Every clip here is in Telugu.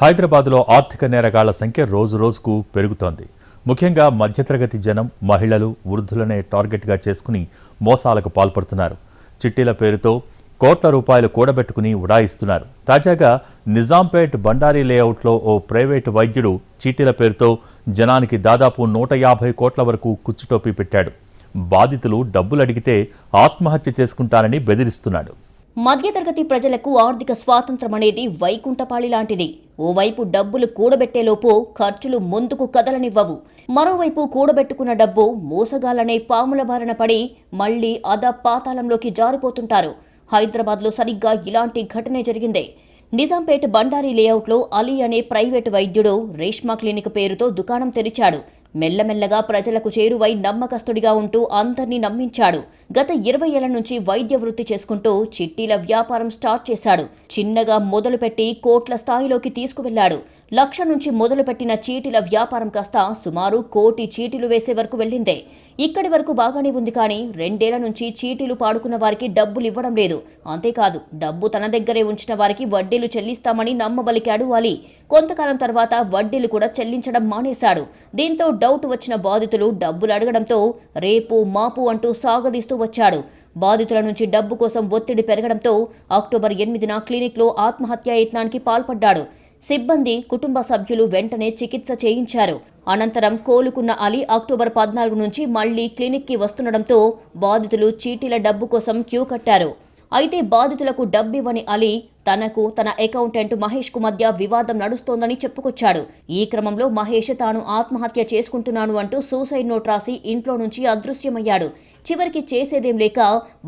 హైదరాబాద్లో ఆర్థిక నేరగాళ్ళ సంఖ్య రోజు రోజుకు పెరుగుతోంది. ముఖ్యంగా మధ్యతరగతి జనం మహిళలు వృద్ధులనే టార్గెట్గా చేసుకుని మోసాలకు పాల్పడుతున్నారు. చిట్టీల పేరుతో కోట్ల రూపాయలు కూడబెట్టుకుని ఉడాయిస్తున్నారు. తాజాగా నిజాంపేట్ బండారీ లేఅవుట్లో ఓ ప్రైవేటు వైద్యుడు చీటీల పేరుతో జనానికి దాదాపు నూట యాభై కోట్ల వరకు కుచ్చుటోపీ పెట్టాడు. బాధితులు డబ్బులు అడిగితే ఆత్మహత్య చేసుకుంటానని బెదిరిస్తున్నాడు. మధ్యతరగతి ప్రజలకు ఆర్థిక స్వాతంత్రం అనేది వైకుంఠపాళి లాంటిది. ఓవైపు డబ్బులు కూడబెట్టేలోపు ఖర్చులు ముందుకు కదలనివ్వవు. మరోవైపు కూడబెట్టుకున్న డబ్బు మోసగాలనే పాముల బారిన పడి మళ్ళీ అద పాతాళంలోకి జారిపోతుంటారు. హైదరాబాద్లో సరిగ్గా ఇలాంటి ఘటనే జరిగిందే. నిజాంపేట్ బండారీ లేఅవుట్లో అలీ అనే ప్రైవేటు వైద్యుడు రేష్మా క్లినిక్ పేరుతో దుకాణం తెరిచాడు. మెల్లమెల్లగా ప్రజలకు చేరువై నమ్మకస్తుడిగా ఉంటూ అందర్నీ నమ్మించాడు. గత ఇరవై ఏళ్ళ నుంచి వైద్య వృత్తి చేసుకుంటూ చిట్టీల వ్యాపారం స్టార్ట్ చేశాడు. చిన్నగా మొదలుపెట్టి కోట్ల స్థాయిలోకి తీసుకువెళ్ళాడు లక్ష నుంచి మొదలుపెట్టిన చీటీల వ్యాపారం కాస్త సుమారు కోటి చీటీలు వేసే వరకు వెళ్ళిందే. ఇక్కడి వరకు బాగానే ఉంది కానీ రెండేళ్ళ నుంచి చీటీలు పాడుకున్న వారికి డబ్బులు ఇవ్వడం లేదు. అంతేకాదు డబ్బు తన దగ్గరే ఉంచిన వారికి వడ్డీలు చెల్లిస్తామని నమ్మబలికాడు వాలి కొంతకాలం తర్వాత వడ్డీలు కూడా చెల్లించడం మానేశాడు. దీంతో డౌట్ వచ్చిన బాధితులు డబ్బులు అడగడంతో రేపు మాపు అంటూ సాగదీస్తూ వచ్చాడు. బాధితుల నుంచి డబ్బు కోసం ఒత్తిడి పెరగడంతో అక్టోబర్ ఎనిమిదిన క్లినిక్లో ఆత్మహత్యాయత్నానికి పాల్పడ్డాడు. సిబ్బంది కుటుంబ సభ్యులు వెంటనే చికిత్స చేయించారు. అనంతరం కోలుకున్న అలీ అక్టోబర్ పద్నాలుగు నుంచి మళ్ళీ క్లినిక్కి వస్తుండడంతో బాధితులు చీటీల డబ్బు కోసం క్యూ కట్టారు. అయితే బాధితులకు డబ్బివ్వని అలీ తనకు తన అకౌంటెంట్ మహేష్కు మధ్య వివాదం నడుస్తోందని చెప్పుకొచ్చాడు. ఈ క్రమంలో మహేష్ తాను ఆత్మహత్య చేసుకుంటున్నాను అంటూ సూసైడ్ నోట్ రాసి ఇంట్లో నుంచి అదృశ్యమయ్యాడు. చివరికి చేసేదేం లేక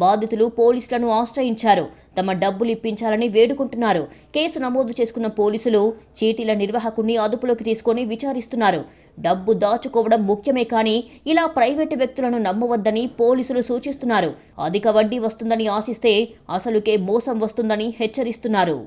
బాధితులు పోలీసులను ఆశ్రయించారు. తమ డబ్బులు ఇప్పించాలని వేడుకుంటున్నారు. కేసు నమోదు చేసుకున్న పోలీసులు చీటీల నిర్వాహకుడిని అదుపులోకి తీసుకొని విచారిస్తున్నారు. డబ్బు దాచుకోవడం ముఖ్యమే కానీ ఇలా ప్రైవేటు వ్యక్తులను నమ్మవద్దని పోలీసులు సూచిస్తున్నారు. అధిక వడ్డీ వస్తుందని ఆశిస్తే అసలుకే మోసం వస్తుందని హెచ్చరిస్తున్నారు.